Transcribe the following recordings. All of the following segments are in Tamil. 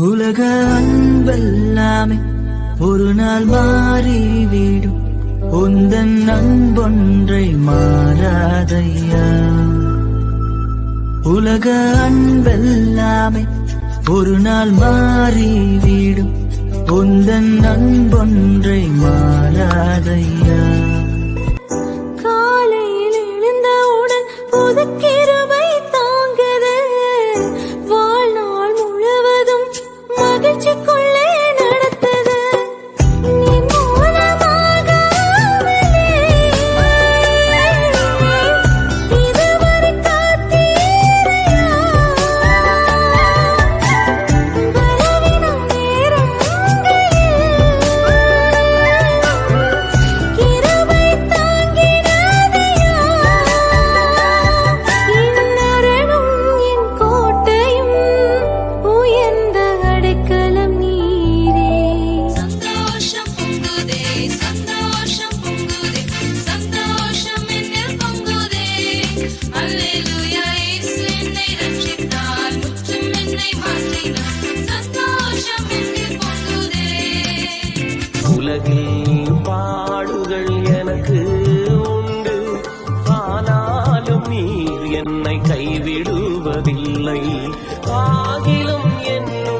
உலக அன்பெல்லாமே ஒரு நாள் மாறிவிடும். உந்தன் அன்பொன்றை மாறாதையா? உலக அன்பெல்லாமே ஒரு நாள் மாறிவிடும். உந்தன் அன்பொன்றை மாறாதையா? காலையில் எழுந்தவுடன் புதுக்கே உலகில் பாடுகள் எனக்கு உண்டு. ஆனாலும் நீர் என்னை கைவிடுவதில்லை. ஆகிலும் என்னும்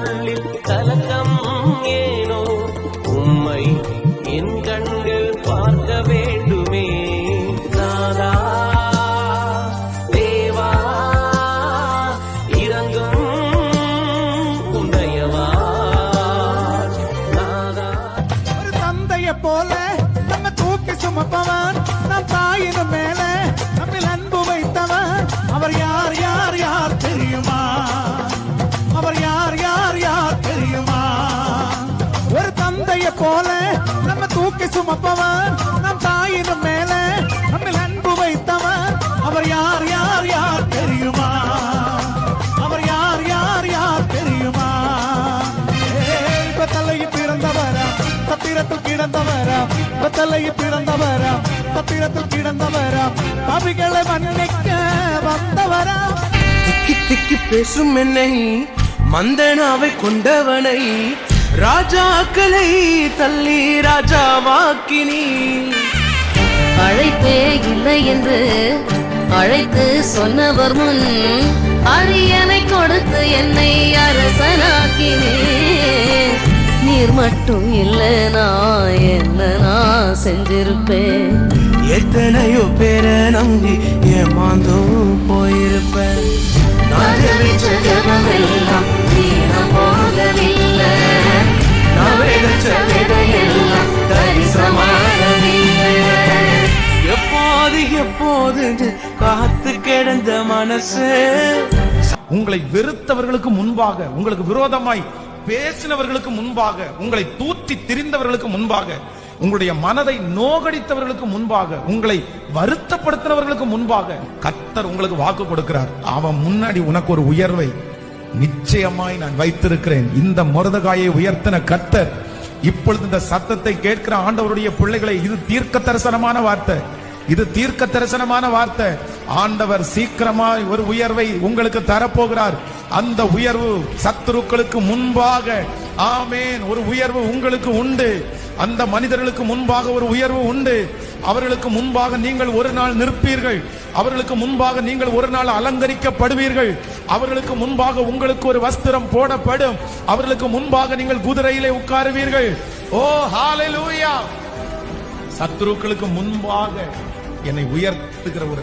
தந்தைய போல நம்ம தூக்கி சுமப்பவன் நம் தாயின் மேல நம்மில் அன்பு வைத்தவன். அவர் யார் யார் யார் தெரியுமா? அவர் யார் யார் யார் தெரியுமா? ஒரு தந்தைய போல நம்ம தூக்கி சுமப்பவன். சத்திரத்தில் கிடந்தவரா பெத்தலையில் பிறந்தவரா? சத்திரத்தில் கிடந்தவரா? அவைகளை மன்னிக்க வந்தவரா? திக்கி திக்கி பேசும் என்னை மந்தனாவை கொண்டவனை ராஜாக்களை தள்ளி ராஜாவாக்கினி. அழைப்பே இல்லை என்று அழைத்து சொன்னவர் முன் அரியணை கொடுத்து என்னை அரசனாக்கினே. நீர் மட்டும் இல்லைனா என்ன நான் செஞ்சிருப்பேன்? எத்தனையோ பேரை நம்பி ஏமாந்தும் போயிருப்பேன். நான் ஜெபிச்ச ஜெபமெல்லாம் வீணம் போகவில்லை. நான் விதைச்ச விதையெல்லாம் தரிசமாகவில்லை. எப்போது எப்போது காத்து கிடந்த மனசு. உங்களை வெறுத்தவர்களுக்கு முன்பாக உங்களுக்கு விரோதமாய் பேசினவர்களுக்கு முன்பாக உங்களை தூற்றி திரிந்தவர்களுக்கு முன்பாக உங்களுடைய மனதை நோகடித்தவர்களுக்கு முன்பாக உங்களை வருத்தப்படுத்தினவர்களுக்கு முன்பாக கத்தர் உங்களுக்கு வாக்கு கொடுக்கிறார். அவன் முன்னாடி உனக்கு ஒரு உயர்வை நிச்சயமாய் நான் வைத்திருக்கிறேன். இந்த மருதகாயை உயர்த்தின கத்தர் இப்பொழுது இந்த சத்தத்தை கேட்கிற ஆண்டவருடைய பிள்ளைகளை இது தீர்க்க தரிசனமான வார்த்தை. இது தீர்க்க தரிசனமான வார்த்தை. ஆண்டவர் சீக்கிரமாய் ஒரு உயர்வை உங்களுக்கு தரப்போகிறார். அந்த உயர்வு சத்துருக்களுக்கு முன்பாக ஆமேன் ஒரு உயர்வு உங்களுக்கு உண்டு. அந்த மனிதர்களுக்கு முன்பாக ஒரு உயர்வு உண்டு. அவர்களுக்கு முன்பாக நீங்கள் ஒரு நாள் நிற்பீர்கள். அவர்களுக்கு முன்பாக நீங்கள் ஒரு நாள் அலங்கரிக்கப்படுவீர்கள். அவர்களுக்கு முன்பாக உங்களுக்கு ஒரு வஸ்திரம் போடப்படும். அவர்களுக்கு முன்பாக நீங்கள் குதிரையிலே உட்காருவீர்கள். ஓ ஹாலூயா சத்ருக்களுக்கு முன்பாக என்னை உயர்த்துகிற ஒரு